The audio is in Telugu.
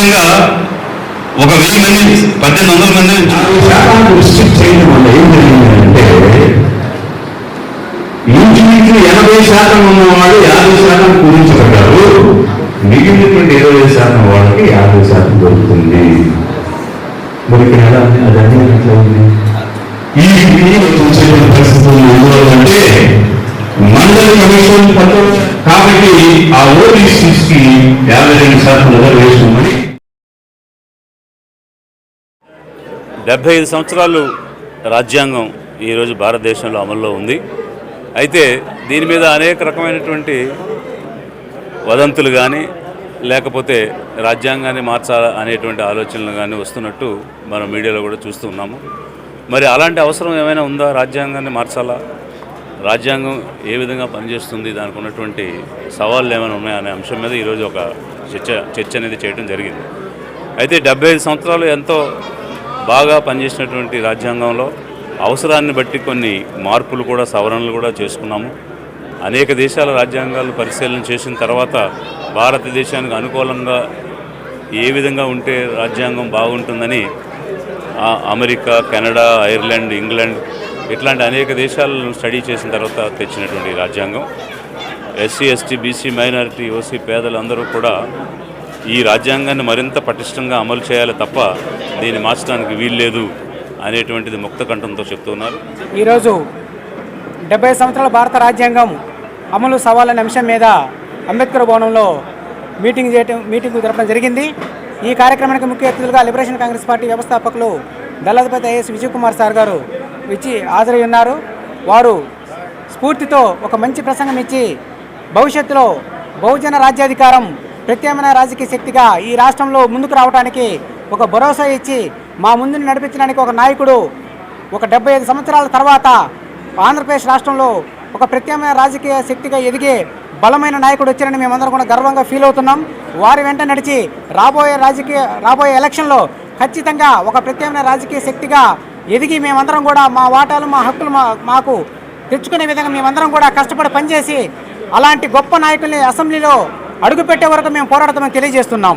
సాధారణంగా ఒక వెయ్యి మంది పద్దెనిమిది వందల మంది రిస్ట్రిక్ట్ చేయడం వల్ల ఏం జరిగిందంటే ఇంచుమించు ఎనభై శాతం ఉన్నవాళ్ళు యాభై శాతం పూరించబడ్డారు మిగిలినటువంటి ఇరవై శాతం వాళ్ళకి యాభై శాతం దొరుకుతుంది. మరి ఇక్కడ ఎలా ఉంది? అది ఎట్లా ఉంది? ఈ చూసేటువంటి పరిస్థితులు ఎందువల్లంటే మండలి కమిషన్ కాబట్టి ఆ ఓబీసీస్ యాభై రెండు శాతం రిజర్వేషన్ అని డెబ్భై ఐదు సంవత్సరాలు రాజ్యాంగం ఈరోజు భారతదేశంలో అమల్లో ఉంది. అయితే దీని మీద అనేక రకమైనటువంటి వదంతులు కానీ లేకపోతే రాజ్యాంగాన్ని మార్చాలా అనేటువంటి ఆలోచనలు కానీ వస్తున్నట్టు మనం మీడియాలో కూడా చూస్తున్నాము మరి అలాంటి అవసరం ఏమైనా ఉందా? రాజ్యాంగాన్ని మార్చాలా? రాజ్యాంగం ఏ విధంగా పనిచేస్తుంది? దానికి ఉన్నటువంటి సవాళ్ళు ఏమైనా ఉన్నాయనే అంశం మీద ఈరోజు ఒక చర్చ చర్చ అనేది చేయడం జరిగింది. అయితే డెబ్బై ఐదు సంవత్సరాలు ఎంతో బాగా పనిచేసినటువంటి రాజ్యాంగంలో అవసరాన్ని బట్టి కొన్ని మార్పులు కూడా సవరణలు కూడా చేసుకున్నాము. అనేక దేశాల రాజ్యాంగాలు పరిశీలన చేసిన తర్వాత భారతదేశానికి అనుకూలంగా ఏ విధంగా ఉంటే రాజ్యాంగం బాగుంటుందని అమెరికా కెనడా ఐర్లాండ్ ఇంగ్లాండ్ ఇట్లాంటి అనేక దేశాలను స్టడీ చేసిన తర్వాత తెచ్చినటువంటి రాజ్యాంగం. SC ST BC minority OC పేదలందరూ కూడా ఈ రాజ్యాంగాన్ని మరింత పటిష్టంగా అమలు చేయాలి తప్ప దీన్ని మార్చడానికి వీల్లేదు అనేటువంటిది ముక్త కంఠంతో చెప్తున్నారు. ఈరోజు డెబ్బై సంవత్సరాల భారత రాజ్యాంగం అమలు సవాలనే అంశం మీద అంబేద్కర్ భవనంలో మీటింగ్ చేయటం మీటింగ్ జరపడం జరిగింది. ఈ కార్యక్రమానికి ముఖ్య అతిథులుగా లిబరేషన్ కాంగ్రెస్ పార్టీ వ్యవస్థాపకులు దళాధిపతి I S Vijay Kumar sir గారు ఇచ్చి హాజరై ఉన్నారు వారు స్ఫూర్తితో ఒక మంచి ప్రసంగం ఇచ్చి భవిష్యత్తులో బహుజన రాజ్యాధికారం ప్రత్యామ్నాయ రాజకీయ శక్తిగా ఈ రాష్ట్రంలో ముందుకు రావడానికి ఒక భరోసా ఇచ్చి మా ముందుని నడిపించడానికి ఒక నాయకుడు ఒక డెబ్బై ఐదు సంవత్సరాల తర్వాత ఆంధ్రప్రదేశ్ రాష్ట్రంలో ఒక ప్రత్యామ్నాయ రాజకీయ శక్తిగా ఎదిగే బలమైన నాయకుడు వచ్చారని మేమందరం కూడా గర్వంగా ఫీల్ అవుతున్నాం. వారి వెంట నడిచి రాబోయే రాజకీయ రాబోయే ఎలక్షన్లో ఖచ్చితంగా ఒక ప్రత్యామ్నాయ రాజకీయ శక్తిగా ఎదిగి మేమందరం కూడా మా వాటాలు మా హక్కులు మా మాకు తెచ్చుకునే విధంగా మేమందరం కూడా కష్టపడి పనిచేసి అలాంటి గొప్ప నాయకుల్ని అసెంబ్లీలో అడుగుపెట్టే వరకు మేము పోరాడతామని తెలియజేస్తున్నాం.